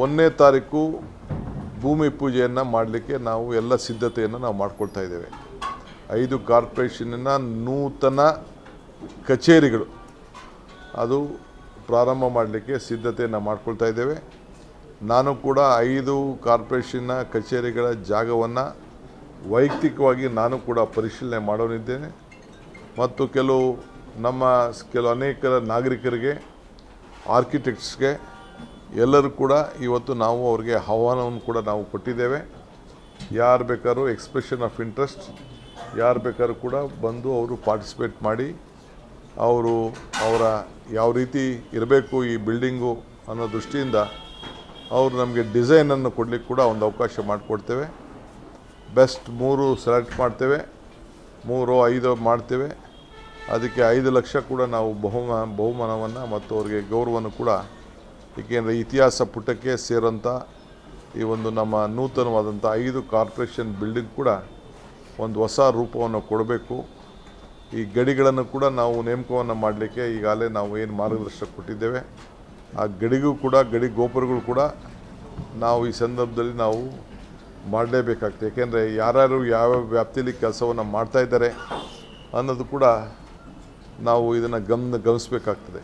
ಒಂದನೇ ತಾರೀಕು ಭೂಮಿ ಪೂಜೆಯನ್ನು ಮಾಡಲಿಕ್ಕೆ ನಾವು ಎಲ್ಲ ಸಿದ್ಧತೆಯನ್ನು ನಾವು ಮಾಡ್ಕೊಳ್ತಾ ಇದ್ದೇವೆ. ಐದು ಕಾರ್ಪೊರೇಷನ್ನ ನೂತನ ಕಚೇರಿಗಳು. ಅದು ಪ್ರಾರಂಭ ಮಾಡಲಿಕ್ಕೆ ಸಿದ್ಧತೆಯನ್ನು ಮಾಡ್ಕೊಳ್ತಾ ಇದ್ದೇವೆ. ನಾನು ಕೂಡ ಐದು ಕಾರ್ಪೊರೇಷನ್ನ ಕಚೇರಿಗಳ ಜಾಗವನ್ನು ವೈಯಕ್ತಿಕವಾಗಿ ನಾನು ಕೂಡ ಪರಿಶೀಲನೆ ಮಾಡೋನಿದ್ದೇನೆ. ಮತ್ತು ಕೆಲವು ನಮ್ಮ ಕೆಲವು ಅನೇಕ ನಾಗರಿಕರಿಗೆ, ಆರ್ಕಿಟೆಕ್ಟ್ಸ್ಗೆ ಎಲ್ಲರೂ ಕೂಡ ಇವತ್ತು ನಾವು ಅವ್ರಿಗೆ ಆಹ್ವಾನವನ್ನು ಕೂಡ ನಾವು ಕೊಟ್ಟಿದ್ದೇವೆ. ಯಾರು ಬೇಕಾದ್ರೂ ಎಕ್ಸ್ಪ್ರೆಷನ್ ಆಫ್ ಇಂಟ್ರೆಸ್ಟ್ ಯಾರು ಬೇಕಾದ್ರೂ ಕೂಡ ಬಂದು ಅವರು ಪಾರ್ಟಿಸಿಪೇಟ್ ಮಾಡಿ, ಅವರು ಅವರ ಯಾವ ರೀತಿ ಇರಬೇಕು ಈ ಬಿಲ್ಡಿಂಗು ಅನ್ನೋ ದೃಷ್ಟಿಯಿಂದ ಅವರು ನಮಗೆ ಡಿಸೈನನ್ನು ಕೊಡಲಿಕ್ಕೆ ಕೂಡ ಒಂದು ಅವಕಾಶ ಮಾಡಿಕೊಡ್ತೇವೆ. ಬೆಸ್ಟ್ ಮೂರು ಸೆಲೆಕ್ಟ್ ಮಾಡ್ತೇವೆ, ಮೂರು ಐದು ಮಾಡ್ತೇವೆ. ಅದಕ್ಕೆ ಐದು ಲಕ್ಷ ಕೂಡ ನಾವು ಬಹುಮ, ಬಹುಮಾನವನ್ನು ಮತ್ತು ಅವರಿಗೆ ಗೌರವವನ್ನು ಕೂಡ ಏಕೆಂದರೆ ಇತಿಹಾಸ ಪುಟಕ್ಕೆ ಸೇರೋಂಥ ಈ ಒಂದು ನಮ್ಮ ನೂತನವಾದಂಥ ಐದು ಕಾರ್ಪೊರೇಷನ್ ಬಿಲ್ಡಿಂಗ್ ಕೂಡ ಒಂದು ಹೊಸ ರೂಪವನ್ನು ಕೊಡಬೇಕು. ಈ ಗಡಿಗಳನ್ನು ಕೂಡ ನಾವು ನೇಮಕವನ್ನು ಮಾಡಲಿಕ್ಕೆ ಈಗಾಗಲೇ ನಾವು ಏನು ಮಾರ್ಗದರ್ಶನ ಕೊಟ್ಟಿದ್ದೇವೆ. ಆ ಗಡಿಗೂ ಕೂಡ, ಗಡಿ ಗೋಪುರಗಳು ಕೂಡ ನಾವು ಈ ಸಂದರ್ಭದಲ್ಲಿ ನಾವು ಮಾಡಲೇಬೇಕಾಗ್ತದೆ. ಏಕೆಂದರೆ ಯಾರ್ಯಾರು ಯಾವ ವ್ಯಾಪ್ತಿಯಲ್ಲಿ ಕೆಲಸವನ್ನು ಮಾಡ್ತಾಯಿದ್ದಾರೆ ಅನ್ನೋದು ಕೂಡ ನಾವು ಇದನ್ನು ಗಮನ ಗಮನಿಸಬೇಕಾಗ್ತದೆ.